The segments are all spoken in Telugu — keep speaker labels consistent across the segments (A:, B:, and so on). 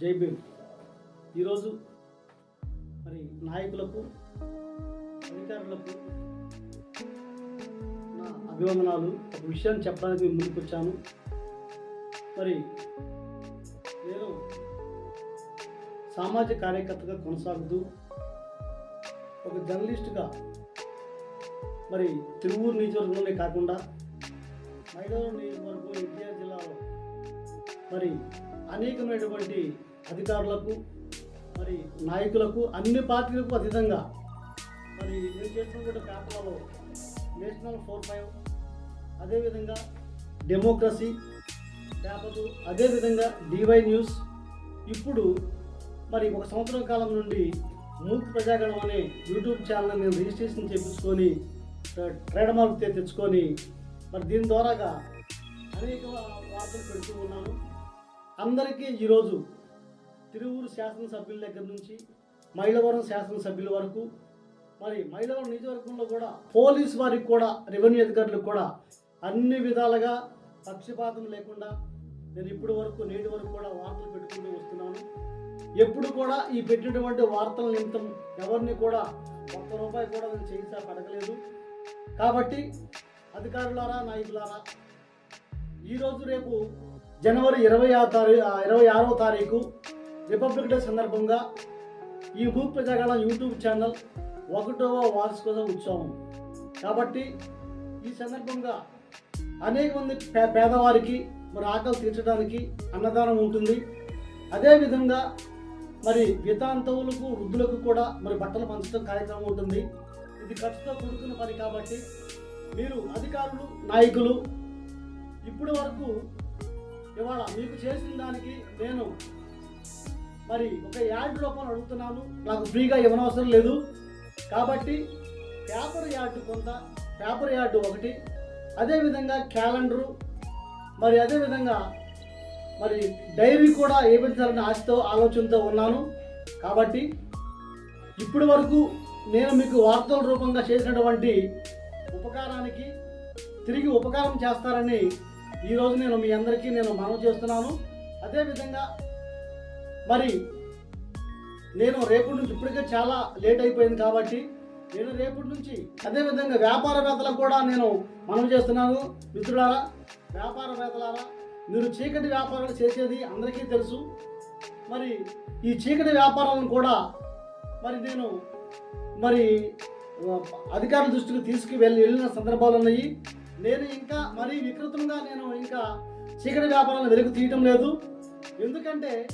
A: జై భీమ్. ఈరోజు మరి నాయకులకు అధికారులకు నా అభివందనాలు. ఒక విషయాన్ని చెప్పడానికి మేము ముందుకు వచ్చాను. మరి నేను సామాజిక కార్యకర్తగా కొనసాగుతూ ఒక జర్నలిస్టుగా మరి తిరువూరు నియోజకవర్గంలోనే కాకుండా మైలవరం నియోజకవర్గం ఎన్టీఆర్ జిల్లాలో మరి అనేకమైనటువంటి అధికారులకు మరి నాయకులకు అన్ని పార్టీలకు అతీతంగా మరి నేను చేస్తున్నటువంటి పేపర్లలో నేషనల్ ఫోర్ ఫైవ్ అదేవిధంగా డెమోక్రసీ పేపర్లు అదేవిధంగా డివై న్యూస్ ఇప్పుడు మరి ఒక సంవత్సరం కాలం నుండి మూక్ ప్రజాగణం అనే యూట్యూబ్ ఛానల్ నేను రిజిస్ట్రేషన్ చేయించుకొని ట్రేడ్ మార్క్ తెచ్చుకొని మరి దీని ద్వారాగా అనేక వార్తలు పెడుతూ ఉన్నాను. అందరికీ ఈరోజు తిరువూరు శాసనసభ్యుల దగ్గర నుంచి మైలవరం శాసనసభ్యుల వరకు మరి మైలవరం నియోజకవర్గంలో కూడా పోలీస్ వారికి కూడా రెవెన్యూ అధికారులకు కూడా అన్ని విధాలుగా పక్షపాతం లేకుండా నేను ఇప్పటి వరకు నేటి వరకు కూడా వార్తలు పెట్టుకుంటూ వస్తున్నాను. ఎప్పుడు కూడా ఈ పెట్టినటువంటి వార్తల నిమిత్తం ఎవరిని కూడా ఒక్క రూపాయి కూడా నేను చేయించా పడగలేదు కాబట్టి అధికారులారా నాయకులారా ఈరోజు రేపు జనవరి ఇరవై ఆరు తారీఖు ఇరవై ఆరవ తారీఖు రిపబ్లిక్ డే సందర్భంగా ఈ భూ ప్రజాగళం యూట్యూబ్ ఛానల్ ఒకటవ వార్షికోత్సవ ఉత్సవం. కాబట్టి ఈ సందర్భంగా అనేక మంది పే పేదవారికి మరి ఆకలి తీర్చడానికి అన్నదానం ఉంటుంది. అదేవిధంగా మరి వితాంతవులకు వృద్ధులకు కూడా మరి బట్టలు పంచడం కార్యక్రమం ఉంటుంది. ఇది ఖర్చుతో కూడుకున్న పని కాబట్టి మీరు అధికారులు నాయకులు ఇప్పటి వరకు ఇవాళ మీకు చేసిన దానికి నేను మరి ఒక యాడ్ లోపల అడుగుతున్నాను. నాకు ఫ్రీగా ఇవ్వనవసరం లేదు. కాబట్టి పేపర్ యాడ్ కొంత పేపర్ యాడ్ ఒకటి అదేవిధంగా క్యాలెండరు మరి అదేవిధంగా మరి డైరీ కూడా వేయించాలని ఆశతో ఆలోచనతో ఉన్నాను. కాబట్టి ఇప్పటి వరకు నేను మీకు వార్తల రూపంగా చేసినటువంటి ఉపకారానికి తిరిగి ఉపకారం చేస్తారని ఈరోజు నేను మీ అందరికీ నేను మనవి చేస్తున్నాను. అదేవిధంగా మరి నేను రేపటి నుంచి ఇప్పటికే చాలా లేట్ అయిపోయింది కాబట్టి నేను రేపటి నుంచి అదేవిధంగా వ్యాపారవేత్తలకు కూడా నేను మనవి చేస్తున్నాను. మిత్రులారా వ్యాపారవేత్తలారా మీరు చీకటి వ్యాపారాలు చేసేది అందరికీ తెలుసు. మరి ఈ చీకటి వ్యాపారాలను కూడా మరి నేను మరి అధికారుల దృష్టికి తీసుకువెళ్ళి వెళ్ళిన సందర్భాలు ఉన్నాయి. నేను ఇంకా మరీ వికృతంగా నేను ఇంకా చీకటి వ్యాపారాలను వెలుగు తీయటం లేదు. ఎందుకంటే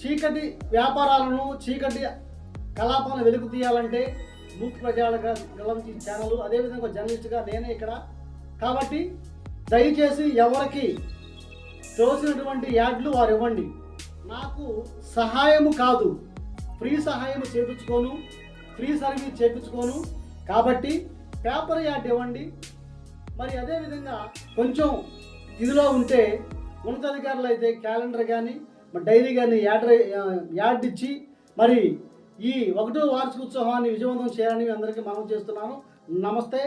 A: చీకటి వ్యాపారాలను చీకటి కలాపాలను వెలుగు తీయాలంటే మూక్ ప్రజాలుగా గలం ఛానల్ అదేవిధంగా జర్నలిస్ట్గా నేనే ఇక్కడ. కాబట్టి దయచేసి ఎవరికి తోసినటువంటి యాడ్లు వారు ఇవ్వండి. నాకు సహాయము కాదు. ఫ్రీ సహాయం చేపించుకోను. Free service చేపించుకోను. కాబట్టి పేపర్ యాడ్ ఇవ్వండి. మరి అదేవిధంగా కొంచెం ఇదిలో ఉంటే ఉన్నతాధికారులు అయితే క్యాలెండర్ కానీ మరి డైరీ కానీ యాడ్ యాడ్ ఇచ్చి మరి ఈ ఒకటో వార్షికోత్సవాన్ని విజయవంతం చేయాలని అందరికీ మనం చేస్తున్నాను. నమస్తే.